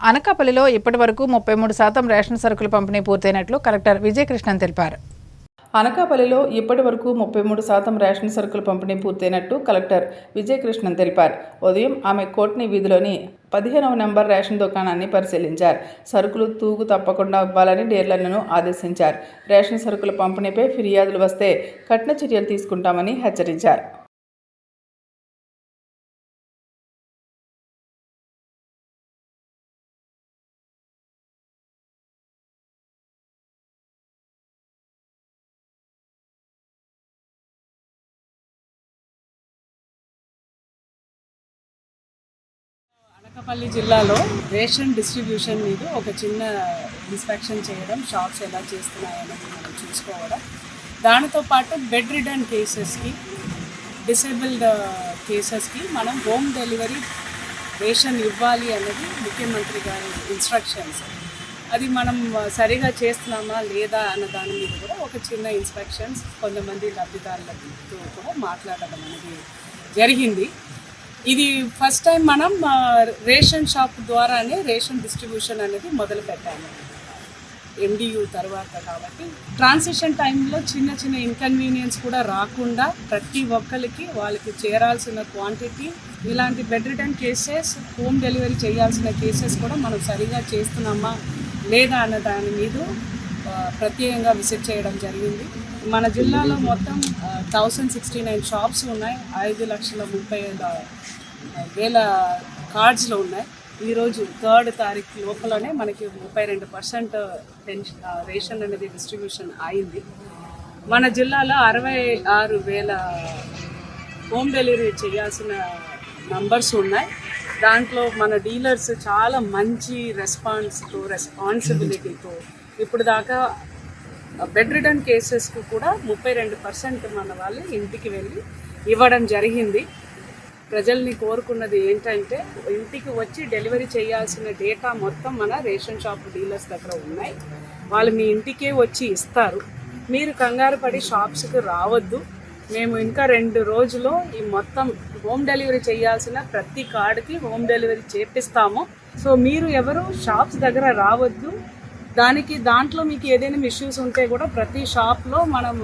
అనకాపల్లిలో ఇప్పటి వరకు ముప్పై మూడు శాతం రేషన్ సరుకుల పంపిణీ పూర్తయినట్లు కలెక్టర్ విజయకృష్ణన్ తెలిపారు. అనకాపల్లిలో ఇప్పటి వరకు ముప్పై మూడు శాతం రేషన్ సరుకుల పంపిణీ పూర్తయినట్టు కలెక్టర్ విజయకృష్ణన్ తెలిపారు. ఉదయం ఆమె కోట్ని వీధిలోని పదిహేనవ నెంబర్ రేషన్ దుకాణాన్ని పరిశీలించారు. సరుకులు తూగు తప్పకుండా ఇవ్వాలని డీలర్లను ఆదేశించారు. రేషన్ సరుకుల పంపిణీపై ఫిర్యాదులు వస్తే కఠిన చర్యలు తీసుకుంటామని హెచ్చరించారు. అనకాపల్లి జిల్లాలో రేషన్ డిస్ట్రిబ్యూషన్ మీద ఒక చిన్న ఇన్స్పెక్షన్ చేయడం షాప్స్ ఎలా చేస్తున్నాయనేది మనం చూసుకోవడం. దానితో పాటు బెడ్ రిటర్న్ కేసెస్కి డిసేబుల్డ్ కేసెస్కి మనం హోమ్ డెలివరీ రేషన్ ఇవ్వాలి అనేది ముఖ్యమంత్రి గారి ఇన్స్ట్రక్షన్స్. అది మనం సరిగా చేస్తున్నామా లేదా అన్న దాని మీద కూడా ఒక చిన్న ఇన్స్పెక్షన్స్ కొంతమంది లబ్ధిదారులతో కూడా మాట్లాడడం అనేది జరిగింది. ఇది ఫస్ట్ టైం మనం రేషన్ షాప్ ద్వారానే రేషన్ డిస్ట్రిబ్యూషన్ అనేది మొదలు పెట్టాము. ఎండియు తర్వాత కాబట్టి ట్రాన్సిషన్ టైంలో చిన్న చిన్న ఇన్కన్వీనియన్స్ కూడా రాకుండా ప్రతి ఒక్కరికి వాళ్ళకి చేరాల్సిన క్వాంటిటీ ఇలాంటి bed return cases home delivery చేయాల్సిన కేసెస్ కూడా మనం సరిగా చేస్తున్నామా లేదా అన్న దాని మీద ప్రత్యేకంగా విజిట్ చేయడం జరిగింది. మన జిల్లాలో మొత్తం థౌసండ్ సిక్స్టీ నైన్ షాప్స్ ఉన్నాయి. ఐదు లక్షల ముప్పై ఐదు వేల కార్డ్స్లో ఉన్నాయి. ఈరోజు థర్డ్ తారీఖు లోపలనే మనకి ముప్పై రెండు పర్సెంట్ పెన్షన్ రేషన్ అనేది డిస్ట్రిబ్యూషన్ అయింది. మన జిల్లాలో అరవై ఆరు వేల హోమ్ డెలివరీ చేయాల్సిన నంబర్స్ ఉన్నాయి. దాంట్లో మన డీలర్స్ చాలా మంచి రెస్పాన్స్తో రెస్పాన్సిబిలిటీతో ఇప్పుడు దాకా బెడ్ రిటర్న్ కేసెస్కి కూడా ముప్పై రెండు పర్సెంట్ మన వాళ్ళు ఇంటికి వెళ్ళి ఇవ్వడం జరిగింది. ప్రజల్ని కోరుకున్నది ఏంటంటే ఇంటికి వచ్చి డెలివరీ చేయాల్సిన డేటా మొత్తం మన రేషన్ షాప్ డీలర్స్ దగ్గర ఉన్నాయి. వాళ్ళు మీ ఇంటికే వచ్చి ఇస్తారు. మీరు కంగారు పడి షాప్స్కి రావద్దు. మేము ఇంకా రెండు రోజుల్లో ఈ మొత్తం హోమ్ డెలివరీ చేయాల్సిన ప్రతి కార్డుకి హోమ్ డెలివరీ చేపిస్తాము. సో మీరు ఎవరు షాప్స్ దగ్గర రావద్దు. దానికి దాంట్లో మీకు ఏదైనా ఇష్యూస్ ఉంటే కూడా ప్రతి షాప్లో మనం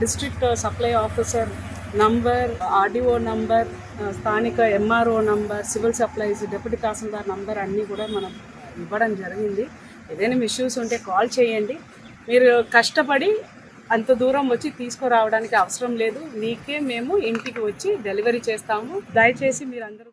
district supply officer number RDO number స్థానిక MRO number civil supplies deputy tahsildar number అన్నీ కూడా మనం ఇవ్వడం జరిగింది. ఏదైనా ఇష్యూస్ ఉంటే కాల్ చేయండి. మీరు కష్టపడి అంత దూరం వచ్చి తీసుకురావడానికి అవసరం లేదు. మీకే మేము ఇంటికి వచ్చి డెలివరీ చేస్తాము. దయచేసి మీరందరూ